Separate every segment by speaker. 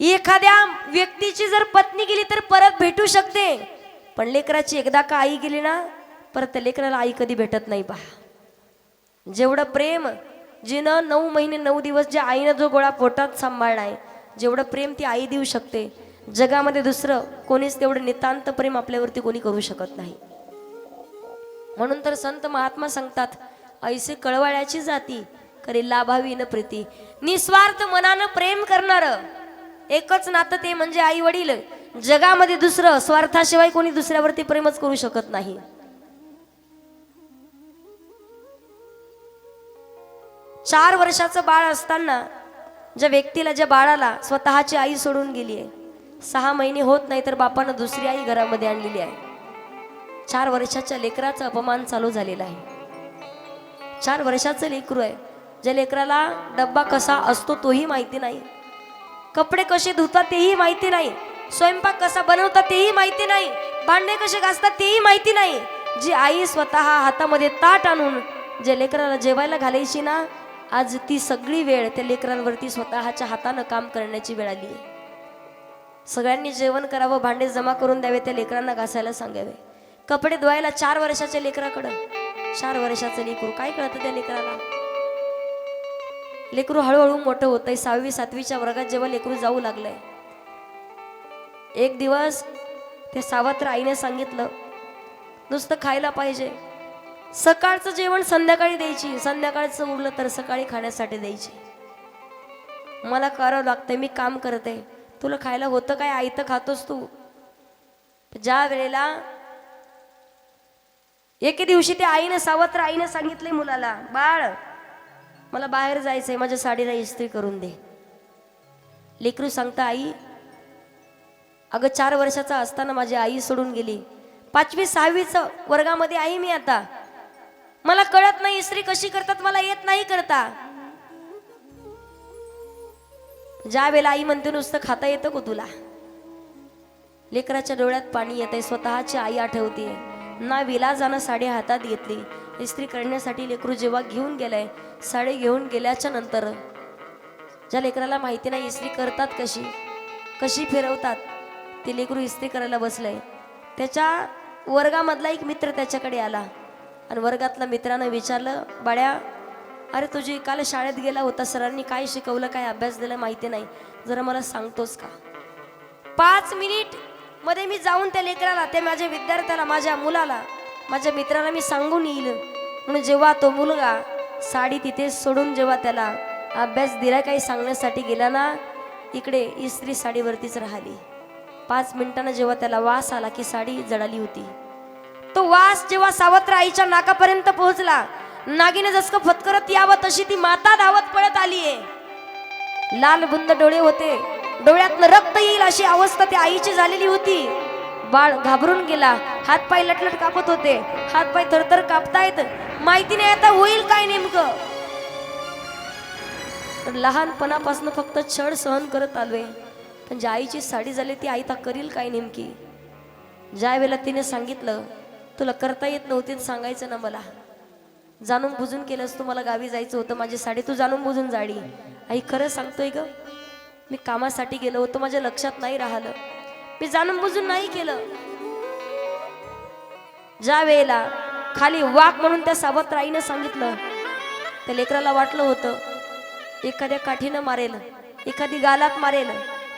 Speaker 1: एखाद्या व्यक्तीची जर पत्नी गेली तर परत भेटू शकते. पण लेकराची एकदा का आई गेली ना परत त्या लेकराला आई कधी भेटत नाही पहा. जेवढं प्रेम जिनं नऊ महिने नऊ दिवस ज्या आईनं जो गोळा पोटात सांभाळला आहे जेवढं प्रेम ती आई देऊ शकते जगामध्ये दुसरं कोणीच तेवढं नितांत प्रेम आपल्यावरती कोणी करू शकत नाही. म्हणून तर संत महात्मा सांगतात ऐसे कळवाळ्याची जाती करी लाभावी न प्रीती. निस्वार्थ मनानं प्रेम करणारं एकच नातं ते म्हणजे आई वडील जगामध्ये दुसरं स्वार्थाशिवाय कोणी दुसऱ्यावरती प्रेमच करू शकत नाही. चार वर्षाचं बाळ असताना ज्या व्यक्तीला ज्या बाळाला स्वतःची आई सोडून गेली आहे सहा महिने होत नाही तर बापानं दुसरी आई घरामध्ये आणलेली आहे. चार वर्षाच्या लेकराचा अपमान चालू झालेला आहे. चार वर्षाचं लेकरू आहे. ज्या लेकराला डब्बा कसा असतो तोही माहिती नाही. कपडे कसे धुतात तेही माहिती नाही. स्वयंपाक कसा बनवतात तेही माहिती नाही. भांडे कसे घासतात तेही माहिती नाही. जी आई स्वतः हातामध्ये ताट आणून जे लेकराला जेवायला घालायची ना आज ती सगळी वेळ त्या लेकरांवरती स्वतःच्या हातानं काम करण्याची वेळ आली आहे. सगळ्यांनी जेवण करावं भांडे जमा करून द्यावे त्या लेकरांना घासायला सांगावे. कपडे धुवायला चार वर्षाच्या लेकराकडं. चार वर्षाचं लेकरू काय कळतं त्या लेकराला? लेकरू हळूहळू मोठं होतंय सहावी सातवीच्या वर्गात जेव्हा लेकरू जाऊ लागलंय एक दिवस त्या सावत्र आईने सांगितलं नुसतं खायला पाहिजे. सकाळचं जेवण संध्याकाळी द्यायची. संध्याकाळचं उरलं तर सकाळी खाण्यासाठी द्यायची. मला करावं लागतंय मी काम करते. तुला खायला होतं काय? आई तर खातोस तू. ज्या वेळेला एके दिवशी त्या आईनं सावत्र आईनं सांगितले मुलाला बाळ मला बाहेर जायचं आहे माझ्या साडीला इस्त्री करून दे. लेकरू सांगता आई अगं चार वर्षाचा असताना माझी आई सोडून गेली. पाचवी सहावीचं वर्गामध्ये आई मी आता. मला कळत नाही इस्त्री कशी करतात मला येत नाही करता. ज्या वेळेला आई म्हणते नुसतं खाता येतं का तुला. लेकराच्या डोळ्यात पाणी येत आहे स्वतःची आई आठवते ना विलाजानं साडी हातात घेतली इस्त्री करण्यासाठी लेकरू जेव्हा घेऊन गेलाय साडी घेऊन गेल्याच्यानंतर ज्या लेकराला माहिती नाही इस्त्री करतात कशी कशी फिरवतात ते लेकरू इस्त्री करायला बसलंय. त्याच्या वर्गामधला एक मित्र त्याच्याकडे आला. आणि वर्गातल्या मित्रानं विचारलं बाड्या अरे तुझी काल शाळेत गेला होता सरांनी काय शिकवलं काय अभ्यास दिला माहिती नाही. जरा मला सांगतोस का? पाच मिनिटमध्ये मी जाऊन त्या लेकराला त्या माझ्या विद्यार्थ्याला माझ्या मुलाला माझ्या मित्राला मी सांगून येईल. म्हणून जेव्हा तो मुलगा साडी तिथे सोडून जेव्हा त्याला अभ्यास दिला काही सांगण्यासाठी गेला ना इकडे इस्त्री साडीवरतीच राहिली. पाच मिनिटानं जेव्हा त्याला वास आला की साडी जळाली होती. तो वास जेव्हा सावत्र आईच्या नाकापर्यंत पोहोचला नागीने जसं फतकरत यावं तशी ती माता धावत पळत आलीये. लाल बुंद डोळे होते. डोळ्यातनं रक्त येईल अशी अवस्था त्या आईची झालेली होती. बाळ घाबरून गेला. हातपाय लटलट कापत होते. हातपाय थरथर कापतायत. माहिती नाही आता होईल काय नेमकं? पण लहानपणापासून फक्त छळ सहन करत आलोय. पण ज्या आईची साडी झाली ती आई तर करील काय नेमकी? ज्या वेळेला तिने सांगितलं तुला करता येत नव्हती सांगायचं ना मला. जाणून बुजून केलंस तू मला गावी जायचं होतं माझी साडी तू जाणून बुजून जाडी. आई खरं सांगतोय ग मी कामासाठी गेलो होतो माझ्या लक्षात नाही राहिलं. मी जाणून बुजून नाही केलं. ज्या वेळेला खाली वाक म्हणून त्या सावत्राईनं सांगितलं त्या लेकराला वाटलं होतं एखाद्या काठीनं मारेल एखादी गालात मारेल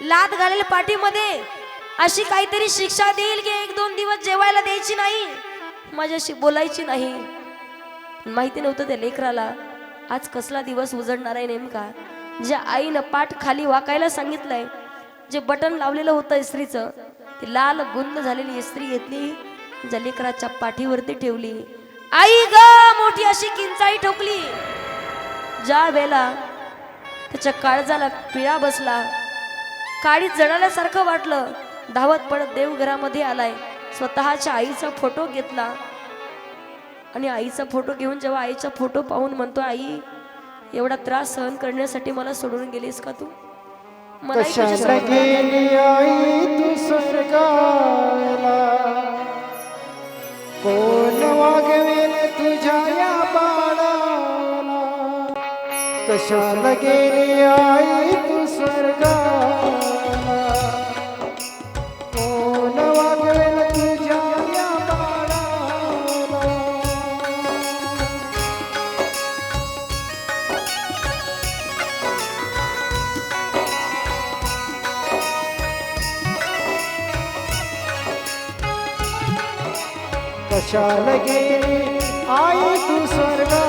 Speaker 1: लात घालेल पाठीमध्ये अशी काहीतरी शिक्षा देईल की एक दोन दिवस जेवायला द्यायची नाही माझ्याशी बोलायची नाही. माहिती नव्हतं त्या लेकराला आज कसला दिवस उजडणार आहे नेमका. ज्या आईनं पाठ खाली वाकायला सांगितलंय जे बटन लावलेलं होतं इस्त्रीचं ती लाल गुंद झालेली इस्त्री घेतली ज्या पाठीवरती ठेवली. आई ग मोठी अशी किंचाई ठोकली. ज्या वेळेला त्याच्या काळजाला पिळा बसला काळी जळाल्यासारखं वाटलं धावत पडत देवघरामध्ये आलाय. स्वतःच्या आईचा फोटो घेतला. आणि आईचा फोटो घेऊन जेव्हा आईचा फोटो पाहून म्हणतो आई एवढा त्रास सहन करण्यासाठी मला सोडून गेलीस का तू?
Speaker 2: कशाला गेली आई तू स्वर्गाला? कोण वागवेल तुझ्या या बाळाला? कशाला गेली आई तू स्वर्गाला? कशाला गेली आई तू
Speaker 3: स्वर्गा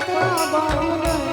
Speaker 2: কথা
Speaker 1: বলে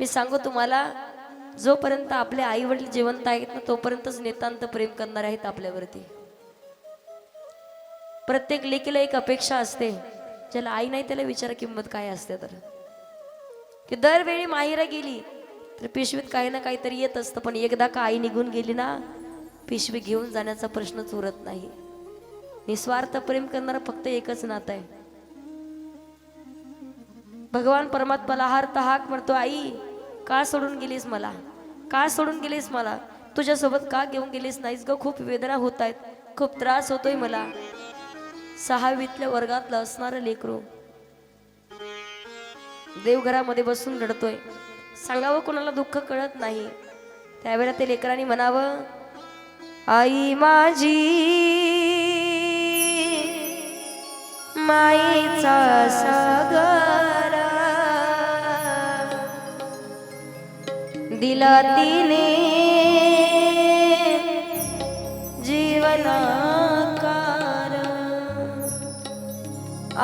Speaker 1: मी सांगू तुम्हाला जोपर्यंत आपले आई वडील जिवंत आहेत ना तोपर्यंतच नितांत प्रेम करणार आहेत आपल्यावरती. प्रत्येक लेकीला एक अपेक्षा असते ज्याला आई नाही त्याला विचारा किंमत काय असते तर. की दरवेळी माहिरा गेली तर पिशवीत काही ना काहीतरी येत असतं पण एकदा का आई निघून गेली ना पिशवी घेऊन जाण्याचा प्रश्नच उरत नाही. निस्वार्थ प्रेम करणारा फक्त एकच नातं आहे. भगवान परमात्माला हार हाक म्हणतो आई का सोडून गेलीस मला? का सोडून गेलीस मला? तुझ्यासोबत का घेऊन गेलीस नाहीस ग? खूप वेदना होत आहेत खूप त्रास होतोय मला. सहावीतल्या वर्गातलं असणारं लेकरू. देवघरामध्ये बसून रडतोय. सांगावं कोणाला दुःख कळत नाही. त्यावेळेला ते लेकरांनी म्हणावं आई माझी माईचा सागर दिला तिने जीवनाकार.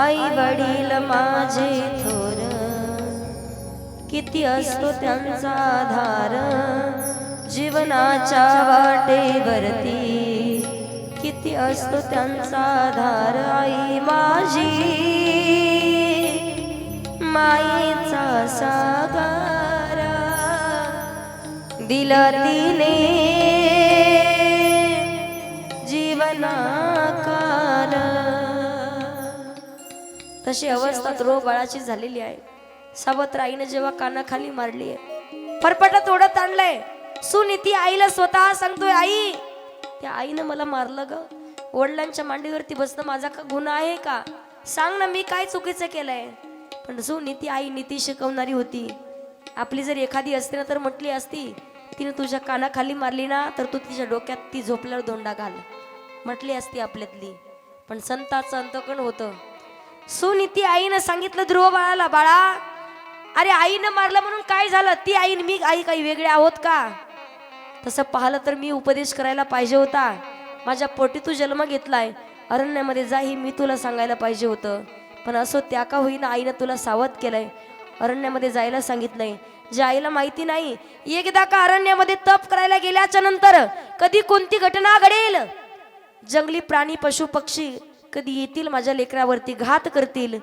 Speaker 1: आई वडील माझे थोर किती असतो त्यांचा आधार. जीवनाच्या वाटेवरती किती असतो त्यांचा आधार. आई माझी माईचा सागर दिला तिने जीवनाकार. तशी अवस्था ध्रुव बाळाची झालेली आहे. सावत्र आईनं जेव्हा कानाखाली मारली आहे फरफटत ओढत आणलंय. सुनीती आईला स्वतः सांगतोय आई त्या आईनं मला मारलं ग. वडिलांच्या मांडीवरती बसणं माझा का गुन्हा आहे का? सांग ना मी काय चुकीचं केलंय. पण सुनीती आई नीती शिकवणारी होती. आपली जर एखादी असते ना तर म्हटली असती तिने तुझ्या कानाखाली मारली ना तर तू तिच्या डोक्यात ती झोपल्यावर दोंडा घाल. म्हटली असती आपल्यातली. पण संताचं अंतकण होतं. सुनीती आईनं सांगितलं ध्रुव बाळाला बाळा अरे आईनं मारलं म्हणून काय झालं? ती आई मी आई काही वेगळे आहोत का? तसं पाहिलं तर मी उपदेश करायला पाहिजे होता. माझ्या पोटी तू जन्म घेतलाय. अरण्यामध्ये जा ही मी तुला सांगायला पाहिजे होतं. पण असो त्या का होईना आईनं तुला सावध केलंय. अरण्यामध्ये जायला सांगितलंय. जे आईला माहिती नाही. एकदा का अरण्यामध्ये तप करायला गेल्याच्यानंतर कधी कोणती घटना घडेल? जंगली प्राणी पशु पक्षी कधी येतील माझ्या लेकरावरती घात करतील?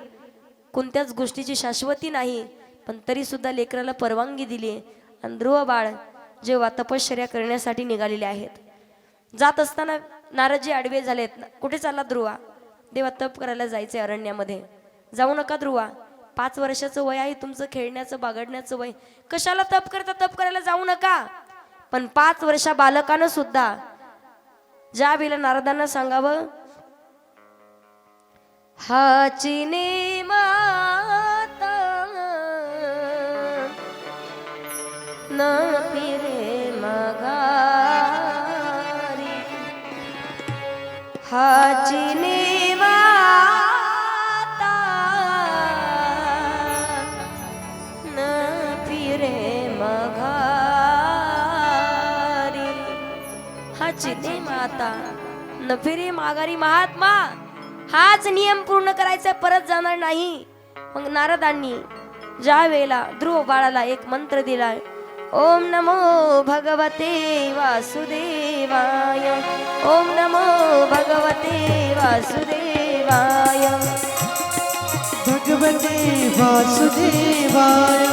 Speaker 1: कोणत्याच गोष्टीची शाश्वती नाही पण तरी सुद्धा लेकराला परवानगी दिली. आणि ध्रुव बाळ जेव्हा तपश्चर्या करण्यासाठी निघालेले आहेत. जात असताना नाराजी आडवे झालेत. कुठे चालला ध्रुवा? देवा तप करायला जायचे अरण्यामध्ये. जाऊ नका ध्रुवा. पाच वर्षाचं वय आहे तुमचं खेळण्याचं बागडण्याचं वय. कशाला तप करता तप करायला जाऊ नका. पण पाच वर्षा बालकानं सुद्धा ज्या वेळेला नारदांना सांगावं हाची ने माता न फिरे मगारी हाची ने ने माता. न फिरे माघारी महात्मा. हाच नियम पूर्ण करायचा परत जाणार नाही. मग नारदांनी ज्या वेळेला ध्रुव बाळाला एक मंत्र दिलाय ओम नमो भगवते वासुदेवाय. ओम नमो भगवते वासुदेवाय.
Speaker 3: भगवते वासुदेवाय.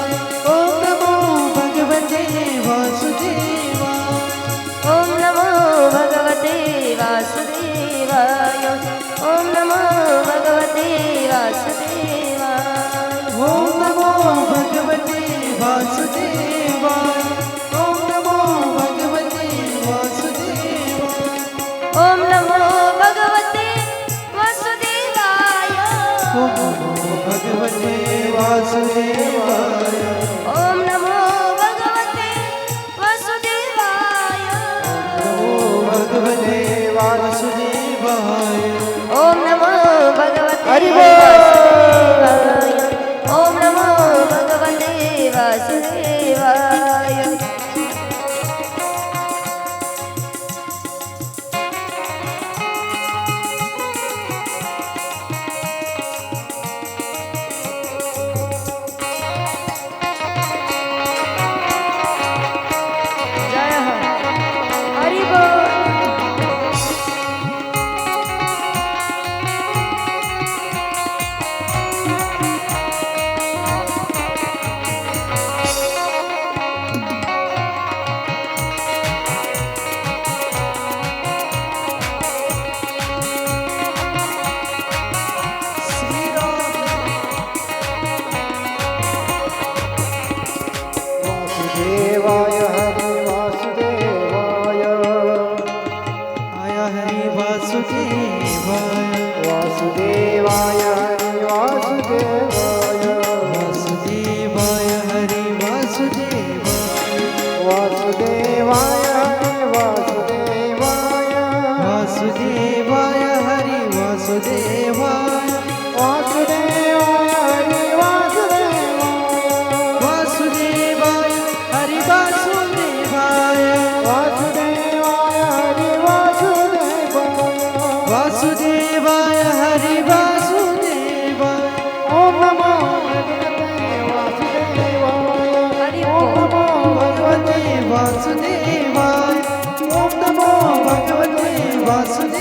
Speaker 3: ओम नमो भगवते वासुदेवाय.
Speaker 1: ओम वासुदेवाय। ओम नमो भगवते वासुदेवाय।
Speaker 3: ॐ नमो भगवते वासुदेवा वासुदेवाय
Speaker 2: हरि
Speaker 1: वासुदेवाय ॐ नमो वासुदेवाय
Speaker 2: ॐ नमो भगवते वासुदेवाय
Speaker 1: ॐ
Speaker 2: नमो
Speaker 3: भगवते
Speaker 1: वासुदेव